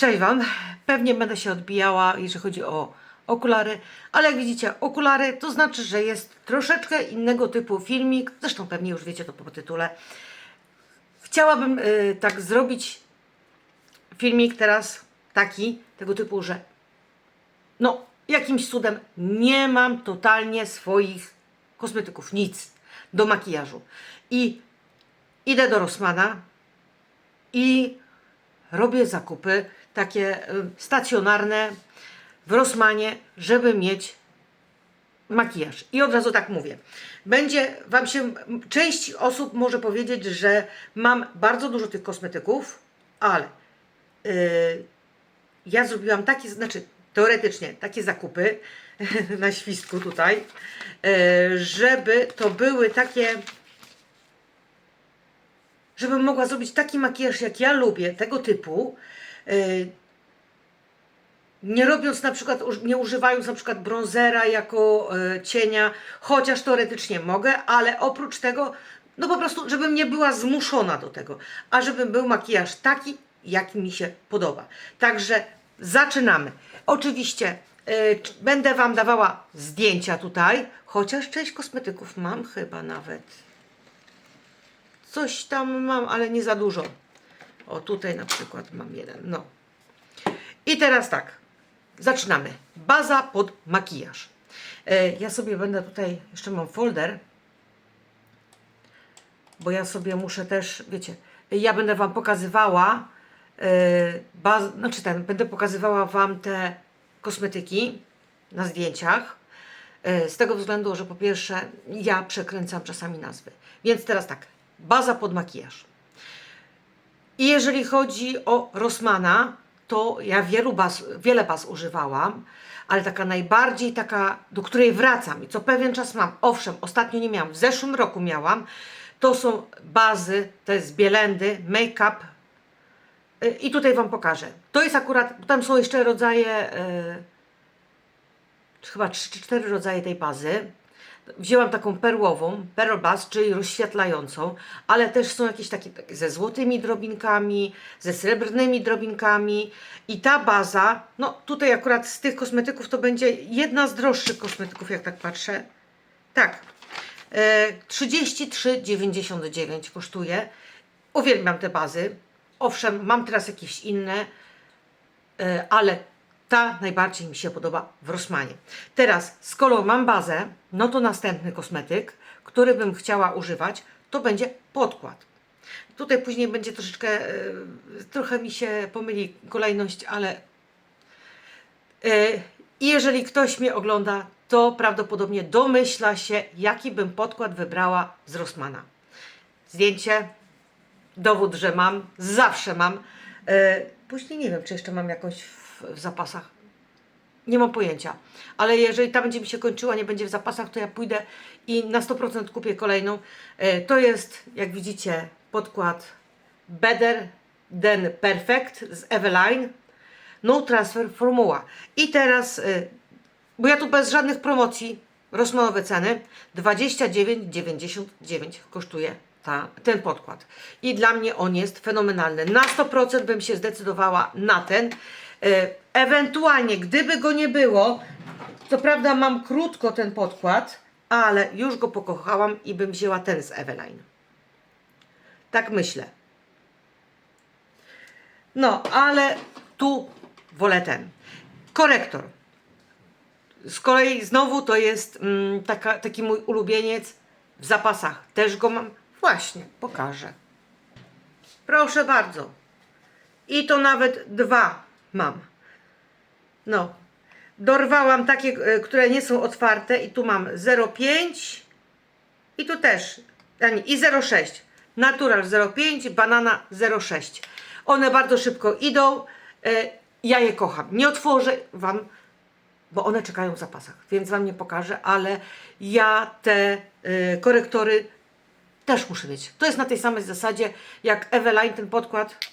Cześć Wam. Pewnie będę się odbijała, jeżeli chodzi o okulary, ale jak widzicie, okulary to znaczy, że jest troszeczkę innego typu filmik. Zresztą pewnie już wiecie to po tytule. Chciałabym y, tak zrobić filmik teraz taki, tego typu, że no, jakimś cudem nie mam totalnie swoich kosmetyków, nic do makijażu. I idę do Rossmana i robię zakupy takie y, stacjonarne w Rossmanie, żeby mieć makijaż. I od razu tak mówię. Będzie Wam się, część osób może powiedzieć, że mam bardzo dużo tych kosmetyków, ale y, ja zrobiłam takie, znaczy teoretycznie takie zakupy na świstku tutaj, y, żeby to były takie żebym mogła zrobić taki makijaż, jak ja lubię, tego typu, yy, nie robiąc na przykład, nie używając na przykład bronzera jako yy, cienia, chociaż teoretycznie mogę, ale oprócz tego, no po prostu, żebym nie była zmuszona do tego, a żebym był makijaż taki, jaki mi się podoba. Także zaczynamy. Oczywiście c- będę Wam dawała zdjęcia tutaj, chociaż część kosmetyków mam chyba nawet. Coś tam mam, ale nie za dużo. O, tutaj na przykład mam jeden. No. I teraz tak. Zaczynamy. Baza pod makijaż. E, ja sobie będę tutaj, jeszcze mam folder, bo ja sobie muszę też, wiecie, ja będę Wam pokazywała, e, baz, znaczy ten, będę pokazywała Wam te kosmetyki na zdjęciach. E, Z tego względu, że po pierwsze ja przekręcam czasami nazwy. Więc teraz tak, baza pod makijaż. I jeżeli chodzi o Rossmana, to ja wielu baz, wiele baz używałam, ale taka najbardziej taka, do której wracam i co pewien czas mam, owszem, ostatnio nie miałam, w zeszłym roku miałam, to są bazy, to jest Bielendy, Make-up Y, i tutaj Wam pokażę. To jest akurat, tam są jeszcze rodzaje, y, chyba 3 czy 4 rodzaje tej bazy. Wzięłam taką perłową, Pearl Buzz, czyli rozświetlającą, ale też są jakieś takie takie ze złotymi drobinkami, ze srebrnymi drobinkami i ta baza, no tutaj akurat z tych kosmetyków to będzie jedna z droższych kosmetyków, jak tak patrzę. Tak, e, 33,99 kosztuje. Uwielbiam te bazy. Owszem, mam teraz jakieś inne, E, ale ta najbardziej mi się podoba w Rossmanie. Teraz, skoro mam bazę, no to następny kosmetyk, który bym chciała używać, to będzie podkład. Tutaj później będzie troszeczkę, e, trochę mi się pomyli kolejność, ale e, jeżeli ktoś mnie ogląda, to prawdopodobnie domyśla się, jaki bym podkład wybrała z Rossmana. Zdjęcie, dowód, że mam, zawsze mam. E, później nie wiem, czy jeszcze mam jakąś w, zapasach. Nie mam pojęcia. Ale jeżeli ta będzie mi się kończyła, nie będzie w zapasach, to ja pójdę i na 100% kupię kolejną. E, to jest, jak widzicie, podkład Better Than Perfect z Eveline. No Transfer Formuła. I teraz, y, bo ja tu bez żadnych promocji, Rossmanowe ceny, 29,99 kosztuje ta, ten podkład. I dla mnie on jest fenomenalny. Na 100% bym się zdecydowała na ten. Y, Ewentualnie, gdyby go nie było, co prawda mam krótko ten podkład, ale już go pokochałam i bym wzięła ten z Eveline. Tak myślę. No, ale tu wolę ten. Korektor. Z kolei znowu to jest mm, taka, taki mój ulubieniec w zapasach. Też go mam. Właśnie, pokażę. Proszę bardzo. I to nawet dwa mam. No. Dorwałam takie, e, które nie są otwarte i tu mam 0,5 i tu też i 0,6. Natural 0,5, banana 0,6. One bardzo szybko idą. E, ja je kocham. Nie otworzę Wam, bo one czekają w zapasach, więc Wam nie pokażę, ale ja te e, korektory też muszę mieć. To jest na tej samej zasadzie jak Eveline, ten podkład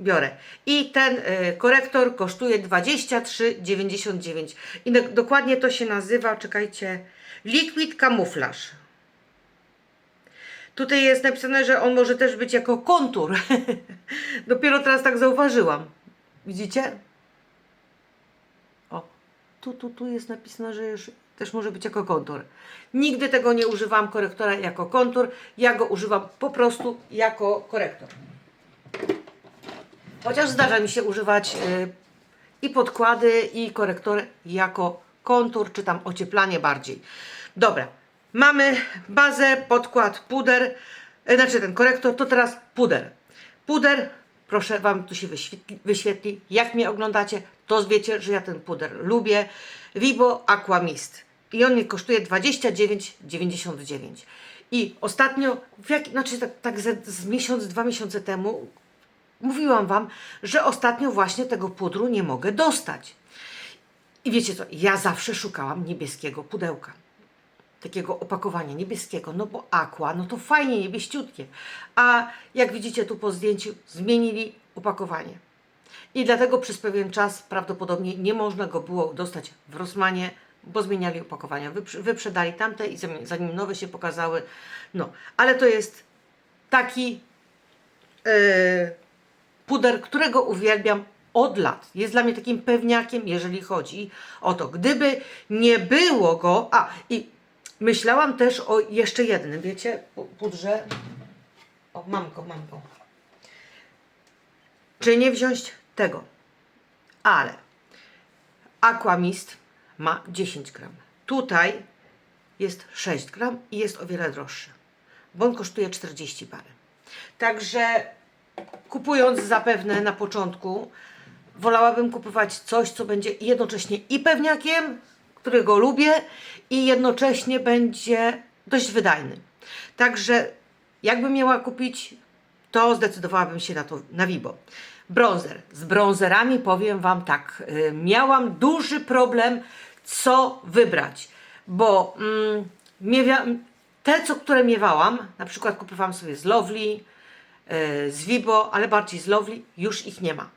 biorę. I ten e, korektor kosztuje 23,99. I do, dokładnie to się nazywa, czekajcie, Liquid Camouflage. Tutaj jest napisane, że on może też być jako kontur. Dopiero teraz tak zauważyłam. Widzicie? O, tu, tu, tu jest napisane, że już też może być jako kontur. Nigdy tego nie używam korektora jako kontur. Ja go używam po prostu jako korektor. Chociaż zdarza mi się używać y, i podkłady, i korektory jako kontur, czy tam ocieplanie bardziej. Dobra, mamy bazę, podkład, puder, y, znaczy ten korektor, to teraz puder. Puder, proszę Wam tu się wyświetli, wyświetli. Jak mnie oglądacie, to wiecie, że ja ten puder lubię. Vibo Aqua Mist. I on mnie kosztuje 29,99. I ostatnio, w jak, znaczy tak, tak z, z miesiąc, dwa miesiące temu, mówiłam Wam, że ostatnio właśnie tego pudru nie mogę dostać. I wiecie co, ja zawsze szukałam niebieskiego pudełka. Takiego opakowania niebieskiego, no bo aqua, no to fajnie, niebieściutkie. A jak widzicie tu po zdjęciu, zmienili opakowanie. I dlatego przez pewien czas prawdopodobnie nie można go było dostać w Rossmanie, bo zmieniali opakowania. Wyprze- wyprzedali tamte i zanim nowe się pokazały. No, ale to jest taki yy, puder, którego uwielbiam od lat. Jest dla mnie takim pewniakiem, jeżeli chodzi o to. Gdyby nie było go. A i myślałam też o jeszcze jednym, wiecie, pu- pudrze. O, mam go, mam go. Czy nie wziąć tego? Ale Aquamist ma 10 gram. Tutaj jest 6 gram i jest o wiele droższy, bo on kosztuje 40 parę. Także kupując zapewne na początku, wolałabym kupować coś, co będzie jednocześnie i pewniakiem, którego lubię, i jednocześnie będzie dość wydajny. Także jakbym miała kupić, to zdecydowałabym się na to na Vibo. Bronzer. Z bronzerami powiem Wam tak. y, miałam duży problem, co wybrać, bo mm, miewia, te, co, które miewałam, na przykład kupowałam sobie z Lovely, y, z Vibo, ale bardziej z Lovely, już ich nie ma.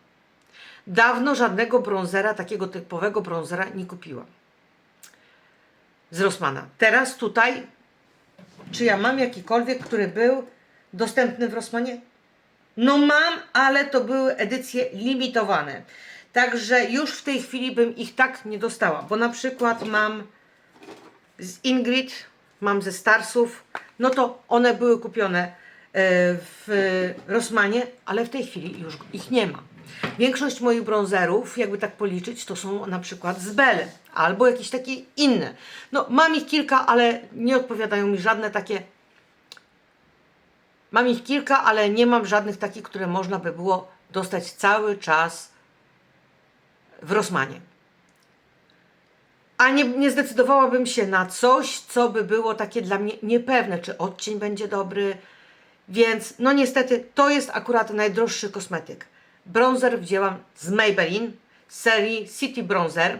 Dawno żadnego bronzera, takiego typowego bronzera nie kupiłam. Z Rossmana. Teraz tutaj, czy ja mam jakikolwiek, który był dostępny w Rossmanie? No mam, ale to były edycje limitowane. Także już w tej chwili bym ich tak nie dostała, bo na przykład mam z Ingrid, mam ze Starsów, no to one były kupione e, w Rossmanie, ale w tej chwili już ich nie ma. Większość moich bronzerów, jakby tak policzyć, to są na przykład z Belle albo jakieś takie inne. No mam ich kilka, ale nie odpowiadają mi żadne takie Mam ich kilka, ale nie mam żadnych takich, które można by było dostać cały czas w Rossmanie. A nie, nie zdecydowałabym się na coś, co by było takie dla mnie niepewne, czy odcień będzie dobry. Więc, no niestety, to jest akurat najdroższy kosmetyk. Bronzer wzięłam z Maybelline serii City Bronzer,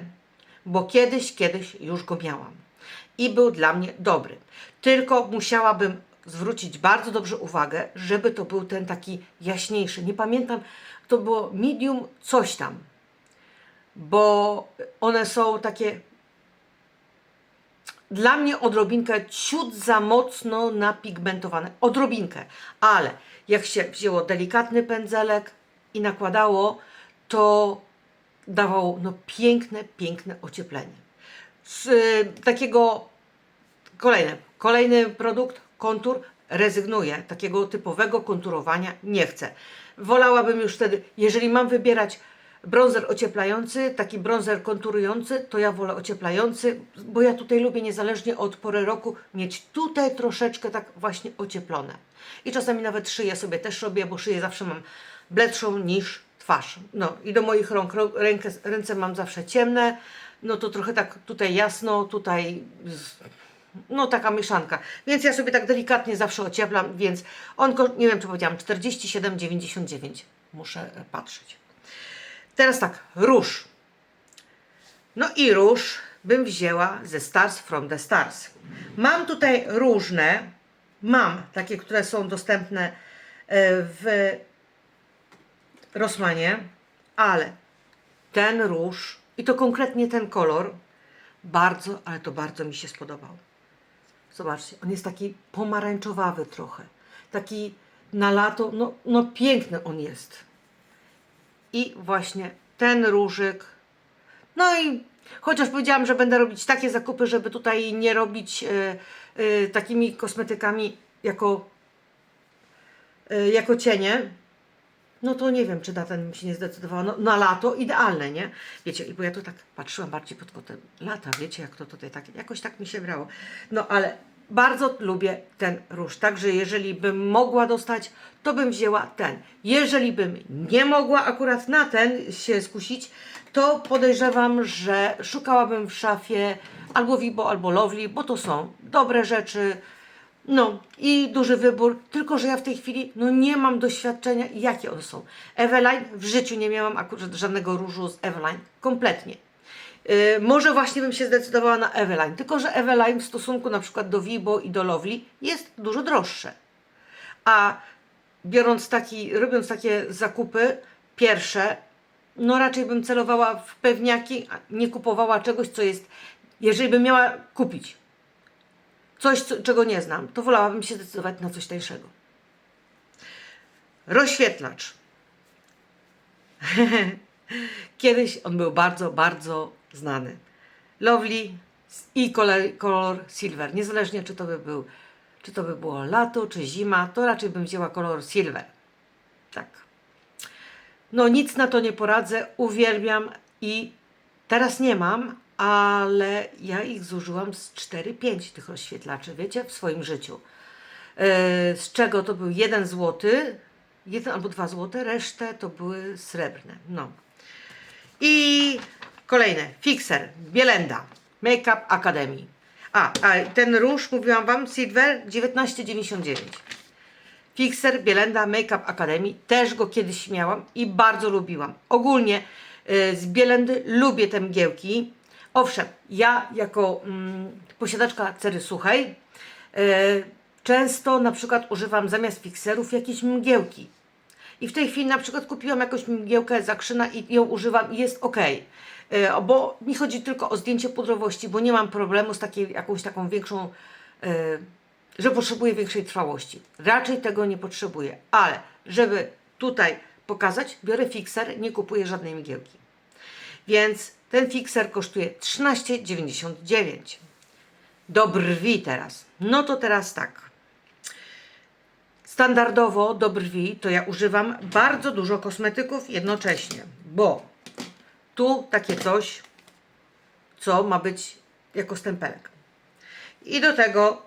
bo kiedyś, kiedyś już go miałam. I był dla mnie dobry. Tylko musiałabym zwrócić bardzo dobrze uwagę, żeby to był ten taki jaśniejszy. Nie pamiętam, to było medium coś tam. Bo one są takie dla mnie odrobinkę ciut za mocno napigmentowane. Odrobinkę. Ale jak się wzięło delikatny pędzelek i nakładało, to dawało no, piękne, piękne ocieplenie. Z y, takiego kolejne, kolejny produkt, kontur, rezygnuję. Takiego typowego konturowania nie chcę. Wolałabym już wtedy, jeżeli mam wybierać bronzer ocieplający, taki bronzer konturujący, to ja wolę ocieplający, bo ja tutaj lubię niezależnie od pory roku mieć tutaj troszeczkę tak właśnie ocieplone. I czasami nawet szyję sobie też robię, bo szyję zawsze mam bledszą niż twarz. No i do moich rąk, ręce mam zawsze ciemne, no to trochę tak tutaj jasno, tutaj no taka mieszanka. Więc ja sobie tak delikatnie zawsze ocieplam, więc on, nie wiem czy powiedziałam, 47,99. Muszę patrzeć. Teraz tak, róż. No i róż bym wzięła ze Stars from the Stars. Mam tutaj różne, mam takie, które są dostępne e, w Rossmanie, ale ten róż i to konkretnie ten kolor bardzo, ale to bardzo mi się spodobał. Zobaczcie, on jest taki pomarańczowawy trochę. Taki na lato, no, no piękny on jest. i właśnie ten różyk. No i chociaż powiedziałam, że będę robić takie zakupy, żeby tutaj nie robić e, e, takimi kosmetykami jako, e, jako cienie, no to nie wiem, czy na ten bym się nie zdecydowała. No, na lato idealne, nie? Wiecie, bo ja tu tak patrzyłam bardziej pod kątem lata, wiecie, jak to tutaj tak, jakoś tak mi się brało. No ale bardzo lubię ten róż, także jeżeli bym mogła dostać, to bym wzięła ten. Jeżeli bym nie mogła akurat na ten się skusić, to podejrzewam, że szukałabym w szafie albo Vibo, albo Lovely, bo to są dobre rzeczy, no i duży wybór, tylko że ja w tej chwili no nie mam doświadczenia, jakie one są. Eveline w życiu nie miałam akurat żadnego różu z Eveline, kompletnie. Yy, może właśnie bym się zdecydowała na Eveline, tylko że Eveline w stosunku na przykład do Vibo i do Lovely jest dużo droższe. A biorąc taki, robiąc takie zakupy pierwsze, no raczej bym celowała w pewniaki, a nie kupowała czegoś, co jest, jeżeli bym miała kupić coś, co, czego nie znam, to wolałabym się zdecydować na coś tańszego. Rozświetlacz. Kiedyś on był bardzo, bardzo znany. Lovely i kolor, silver. Niezależnie czy to by był, czy to by było lato, czy zima, to raczej bym wzięła kolor silver. Tak. No nic na to nie poradzę, uwielbiam i teraz nie mam, ale ja ich zużyłam z 4-5 tych rozświetlaczy, wiecie, w swoim życiu. Yy, z czego to był jeden złoty, jeden albo dwa złote, resztę to były srebrne. No. I kolejne, fixer, Bielenda, Makeup Academy. A, a ten róż, mówiłam Wam, Silver 19,99. Fixer Bielenda Makeup Academy, też go kiedyś miałam i bardzo lubiłam. Ogólnie y, z Bielendy lubię te mgiełki. Owszem, ja jako mm, posiadaczka cery suchej y, często na przykład używam zamiast fikserów jakieś mgiełki. I w tej chwili na przykład kupiłam jakąś mgiełkę zakrzyna i ją używam i jest ok. Bo mi chodzi tylko o zdjęcie pudrowości, bo nie mam problemu z takiej, jakąś taką większą, y, że potrzebuję większej trwałości. Raczej tego nie potrzebuję, ale żeby tutaj pokazać, biorę fikser, nie kupuję żadnej mgiełki. Więc ten fikser kosztuje 13,99. Do brwi teraz. No to teraz tak. Standardowo do brwi to ja używam bardzo dużo kosmetyków jednocześnie, bo tu takie coś, co ma być jako stempelek. I do tego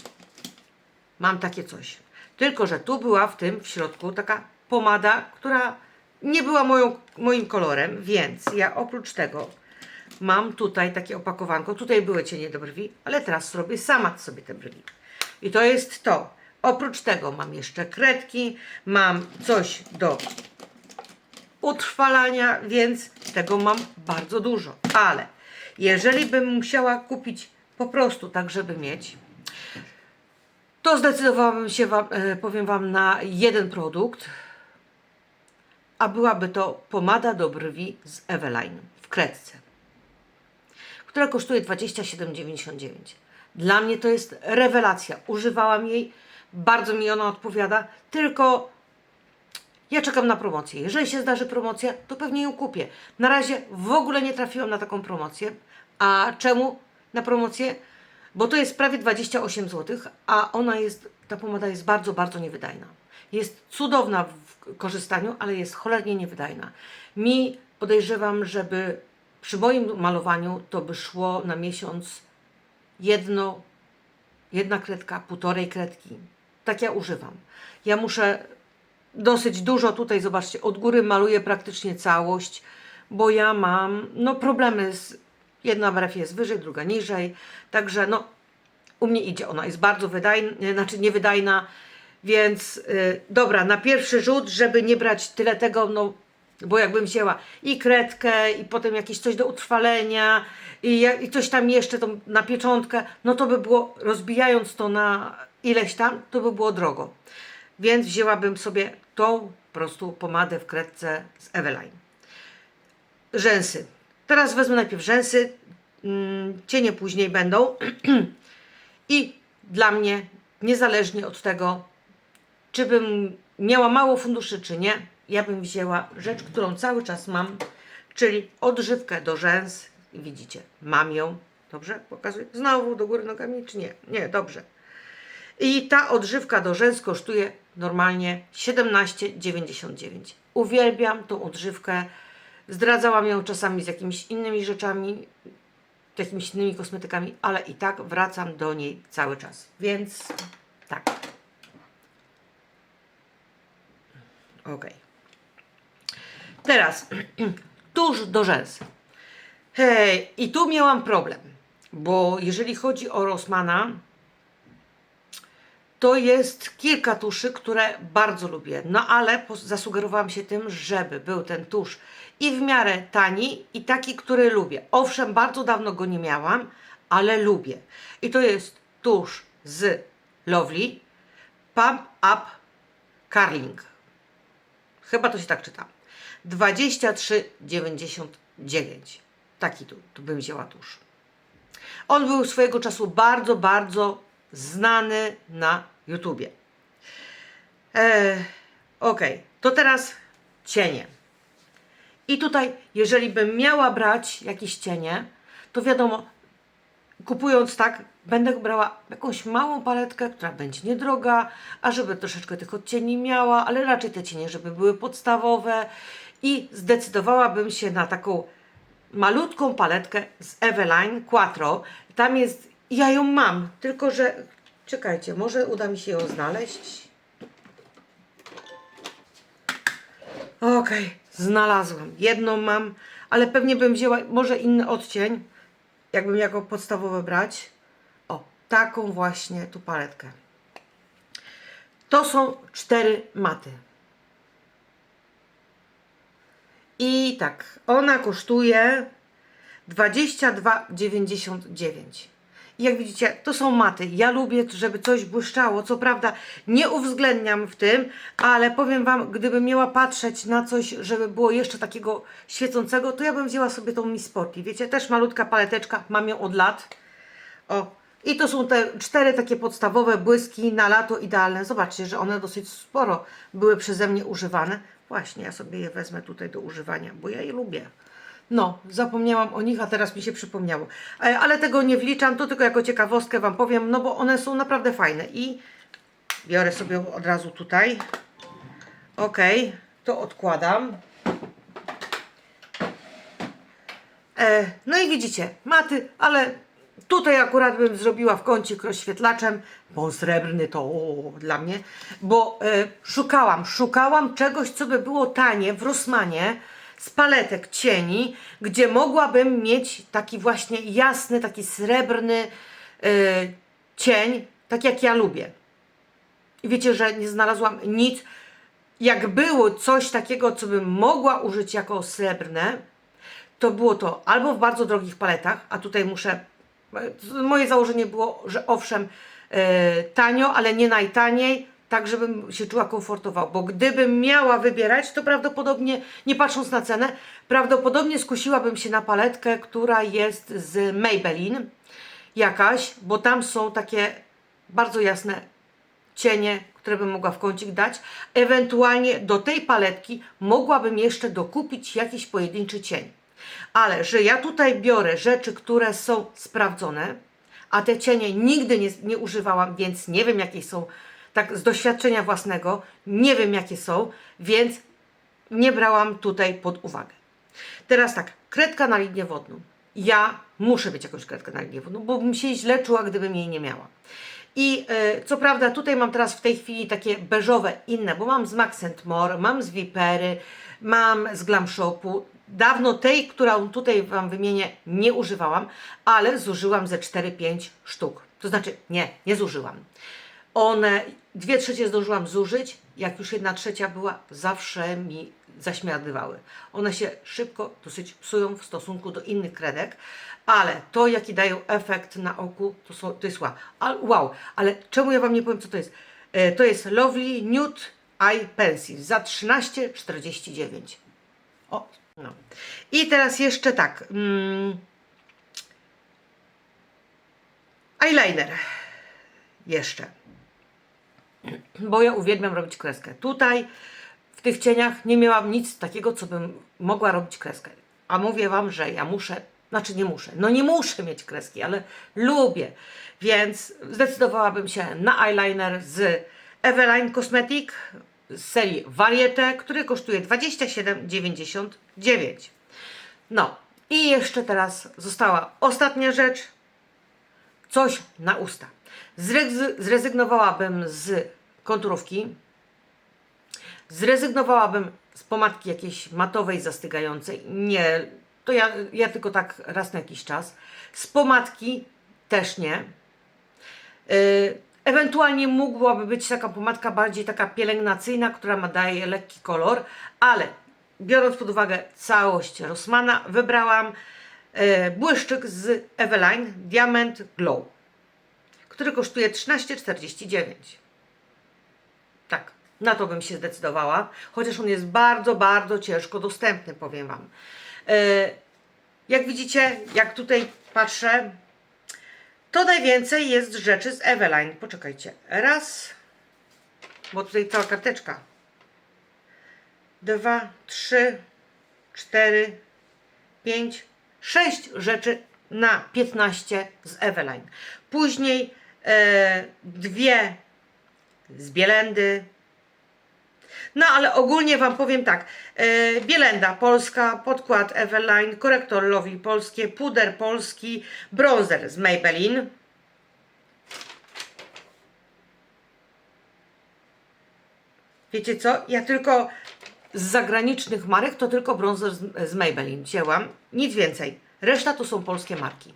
mam takie coś. Tylko, że tu była w tym w środku taka pomada, która nie była moją, moim kolorem, więc ja oprócz tego mam tutaj takie opakowanko. Tutaj były cienie do brwi, ale teraz zrobię sama sobie te brwi. I to jest to. Oprócz tego mam jeszcze kredki, mam coś do utrwalania, więc tego mam bardzo dużo. Ale jeżeli bym musiała kupić po prostu tak, żeby mieć, to zdecydowałabym się, wam, e, powiem Wam, na jeden produkt, a byłaby to pomada do brwi z Eveline w kredce, która kosztuje 27,99. Dla mnie to jest rewelacja. Używałam jej, bardzo mi ona odpowiada, tylko ja czekam na promocję. Jeżeli się zdarzy promocja, to pewnie ją kupię. Na razie w ogóle nie trafiłam na taką promocję. A czemu na promocję? Bo to jest prawie 28 zł, a ona jest, ta pomada jest bardzo, bardzo niewydajna. Jest cudowna korzystaniu, ale jest cholernie niewydajna. Mi podejrzewam, żeby przy moim malowaniu to by szło na miesiąc jedno, jedna kredka, półtorej kredki. Tak ja używam. Ja muszę dosyć dużo tutaj, zobaczcie, od góry maluję praktycznie całość, bo ja mam no, problemy z. Jedna brew jest wyżej, druga niżej, także no, u mnie idzie. Ona jest bardzo wydajna, znaczy niewydajna, więc yy, dobra, na pierwszy rzut, żeby nie brać tyle tego, no, bo jakbym wzięła i kredkę, i potem jakieś coś do utrwalenia, i, i coś tam jeszcze tą, na pieczątkę, no to by było, rozbijając to na ileś tam, to by było drogo. Więc wzięłabym sobie tą prostu pomadę w kredce z Eveline. Rzęsy. Teraz wezmę najpierw rzęsy, mm, cienie później będą. I dla mnie, niezależnie od tego, czy bym miała mało funduszy, czy nie, ja bym wzięła rzecz, którą cały czas mam, czyli odżywkę do rzęs. Widzicie, mam ją. Dobrze? Pokazuję. Znowu do góry nogami, czy nie? Nie, dobrze. I ta odżywka do rzęs kosztuje normalnie 17,99. Uwielbiam tą odżywkę. Zdradzałam ją czasami z jakimiś innymi rzeczami, jakimiś innymi kosmetykami, ale i tak wracam do niej cały czas. Więc tak. Ok. Teraz tuż do rzęs. Hej, i tu miałam problem, bo jeżeli chodzi o Rossmana, to jest kilka tuszy, które bardzo lubię. No ale zasugerowałam się tym, żeby był ten tusz i w miarę tani, i taki, który lubię. Owszem, bardzo dawno go nie miałam, ale lubię. I to jest tusz z Lovely Pump Up Curling. Chyba to się tak czyta. 23,99. Taki tu, tu bym wzięła tusz. On był swojego czasu bardzo, bardzo znany na YouTubie. E, ok, to teraz cienie. I tutaj, jeżeli bym miała brać jakieś cienie, to wiadomo, kupując tak, będę brała jakąś małą paletkę, która będzie niedroga, a żeby troszeczkę tych odcieni miała, ale raczej te cienie, żeby były podstawowe i zdecydowałabym się na taką malutką paletkę z Eveline Quattro. Tam jest, ja ją mam, tylko że, czekajcie, może uda mi się ją znaleźć. Okej, znalazłam. Jedną mam, ale pewnie bym wzięła może inny odcień, jakbym jako podstawowe brać. Taką właśnie tu paletkę. To są cztery maty. I tak, ona kosztuje 22,99. I jak widzicie, to są maty. Ja lubię, żeby coś błyszczało. Co prawda, nie uwzględniam w tym, ale powiem Wam, gdybym miała patrzeć na coś, żeby było jeszcze takiego świecącego, to ja bym wzięła sobie tą Miss Sporty. Wiecie, też malutka paleteczka, mam ją od lat. O, i to są te cztery takie podstawowe błyski na lato idealne. Zobaczcie, że one dosyć sporo były przeze mnie używane. Właśnie, ja sobie je wezmę tutaj do używania, bo ja je lubię. No, zapomniałam o nich, a teraz mi się przypomniało. E, Ale tego nie wliczam, to tylko jako ciekawostkę Wam powiem, no bo one są naprawdę fajne. I biorę sobie od razu tutaj. Ok, to odkładam. E, no i widzicie, maty, ale tutaj akurat bym zrobiła w kącik rozświetlaczem, bo srebrny to o, dla mnie, bo e, szukałam, szukałam czegoś, co by było tanie w Rossmanie z paletek cieni, gdzie mogłabym mieć taki właśnie jasny, taki srebrny e, cień, tak jak ja lubię. I wiecie, że nie znalazłam nic. Jak było coś takiego, co bym mogła użyć jako srebrne, to było to albo w bardzo drogich paletach, a tutaj muszę. Moje założenie było, że owszem, e, tanio, ale nie najtaniej, tak żebym się czuła komfortowo. Bo gdybym miała wybierać, to prawdopodobnie, nie patrząc na cenę, prawdopodobnie skusiłabym się na paletkę, która jest z Maybelline jakaś, bo tam są takie bardzo jasne cienie, które bym mogła w kącik dać. Ewentualnie do tej paletki mogłabym jeszcze dokupić jakiś pojedynczy cień. Ale że ja tutaj biorę rzeczy, które są sprawdzone, a te cienie nigdy nie, nie używałam, więc nie wiem jakie są, tak z doświadczenia własnego, nie wiem jakie są, więc nie brałam tutaj pod uwagę. Teraz tak, kredka na linię wodną. Ja muszę mieć jakąś kredkę na linię wodną, bo bym się źle czuła, gdybym jej nie miała. I e, co prawda tutaj mam teraz w tej chwili takie beżowe inne, bo mam z Max More, mam z Vipery, mam z Glam Shopu. Dawno tej, którą tutaj Wam wymienię, nie używałam, ale zużyłam ze 4-5 sztuk. To znaczy, nie, nie zużyłam. One, dwie trzecie zdążyłam zużyć, jak już jedna trzecia była, zawsze mi zaśmiadywały. One się szybko dosyć psują w stosunku do innych kredek, ale to, jaki dają efekt na oku, to, są, to jest wow. Wow. Ale czemu ja Wam nie powiem, co to jest? E, to jest Lovely Nude Eye Pencil za 13,49. O, no. I teraz jeszcze tak. Mm, eyeliner. Jeszcze bo ja uwielbiam robić kreskę. Tutaj w tych cieniach nie miałam nic takiego, co bym mogła robić kreskę. A mówię Wam, że ja muszę, znaczy nie muszę, no nie muszę mieć kreski, ale lubię. Więc zdecydowałabym się na eyeliner z Eveline Cosmetic z serii Varieté, który kosztuje 27,99. No i jeszcze teraz została ostatnia rzecz, coś na usta. Zrez- zrezygnowałabym z konturówki, zrezygnowałabym z pomadki jakiejś matowej, zastygającej. Nie, to ja, ja tylko tak raz na jakiś czas. Z pomadki też nie. Yy, ewentualnie mogłaby być taka pomadka bardziej taka pielęgnacyjna, która ma daje lekki kolor, ale biorąc pod uwagę całość Rossmana, wybrałam yy, błyszczyk z Eveline Diamond Glow, który kosztuje 13,49. Tak, na to bym się zdecydowała, chociaż on jest bardzo, bardzo ciężko dostępny, powiem Wam. Yy, jak widzicie, jak tutaj patrzę, to najwięcej jest rzeczy z Eveline. Poczekajcie. Raz, bo tutaj cała karteczka. Dwa, trzy, cztery, pięć, sześć rzeczy na 15 z Eveline. Później e, dwie z Bielendy. No ale ogólnie Wam powiem tak. E, Bielenda polska, podkład Eveline, korektor Lowi polskie, puder polski, bronzer z Maybelline. Wiecie co? Ja tylko z zagranicznych marek to tylko bronzer z, z Maybelline wzięłam. Nic więcej. Reszta to są polskie marki.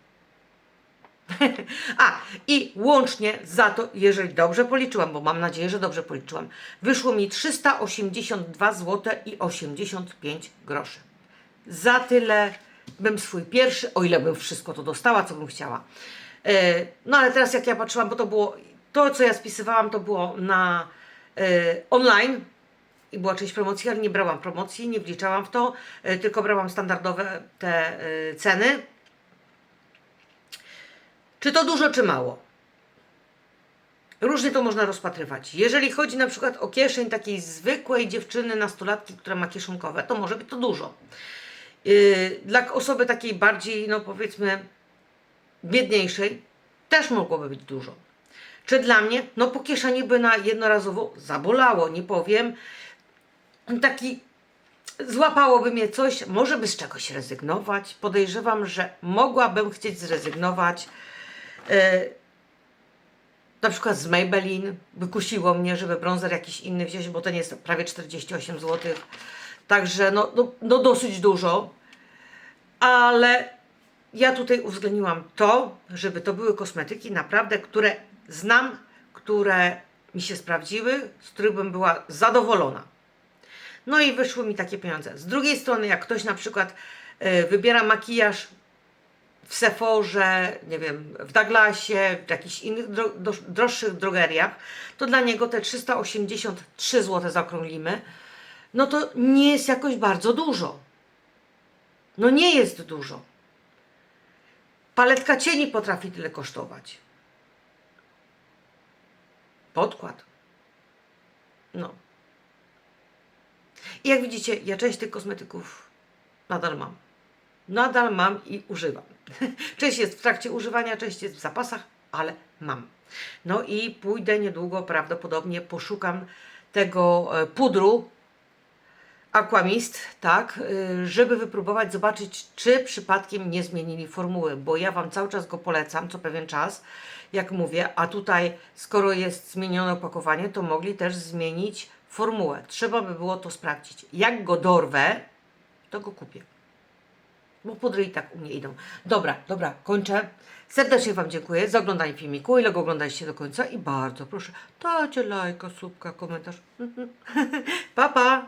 A, i łącznie za to, jeżeli dobrze policzyłam, bo mam nadzieję, że dobrze policzyłam, wyszło mi 382 zł i 85 groszy. Za tyle bym swój pierwszy, o ile bym wszystko to dostała, co bym chciała. E, No ale teraz jak ja patrzyłam, bo to było, to co ja spisywałam, to było na e, online i była część promocji, ale nie brałam promocji, nie wliczałam w to, e, tylko brałam standardowe te ceny. Czy to dużo, czy mało? Różnie to można rozpatrywać. Jeżeli chodzi na przykład o kieszeń takiej zwykłej dziewczyny, nastolatki, która ma kieszonkowe, to może być to dużo. Yy, dla osoby takiej bardziej, no powiedzmy, biedniejszej, też mogłoby być dużo. Czy dla mnie? No po kieszeni by na jednorazowo zabolało, nie powiem. Taki złapałoby mnie coś, może by z czegoś rezygnować. Podejrzewam, że mogłabym chcieć zrezygnować. E, na przykład z Maybelline. Wykusiło mnie, żeby bronzer jakiś inny wziąć, bo ten jest prawie 48 zł. Także no, no, no dosyć dużo. Ale ja tutaj uwzględniłam to, żeby to były kosmetyki naprawdę, które znam, które mi się sprawdziły, z których bym była zadowolona. No i wyszły mi takie pieniądze. Z drugiej strony, jak ktoś na przykład y, wybiera makijaż w Sephorze, nie wiem, w Douglasie, w jakichś innych droższych drogeriach, to dla niego te 383 zł zaokrąglimy, no to nie jest jakoś bardzo dużo. No nie jest dużo. Paletka cieni potrafi tyle kosztować. Podkład. No. I jak widzicie, ja część tych kosmetyków nadal mam. Nadal mam i używam. Część jest w trakcie używania, część jest w zapasach, ale mam. No i pójdę niedługo, prawdopodobnie poszukam tego e, pudru Aquamist, tak, y, żeby wypróbować, zobaczyć, czy przypadkiem nie zmienili formuły, bo ja Wam cały czas go polecam, co pewien czas, jak mówię, a tutaj, skoro jest zmienione opakowanie, to mogli też zmienić formułę. Trzeba by było to sprawdzić. Jak go dorwę, to go kupię. Bo pudry i tak u mnie idą. Dobra, dobra, kończę. Serdecznie Wam dziękuję za oglądanie filmiku, ile go oglądaliście do końca i bardzo proszę, dajcie lajka, subka, komentarz. pa, pa!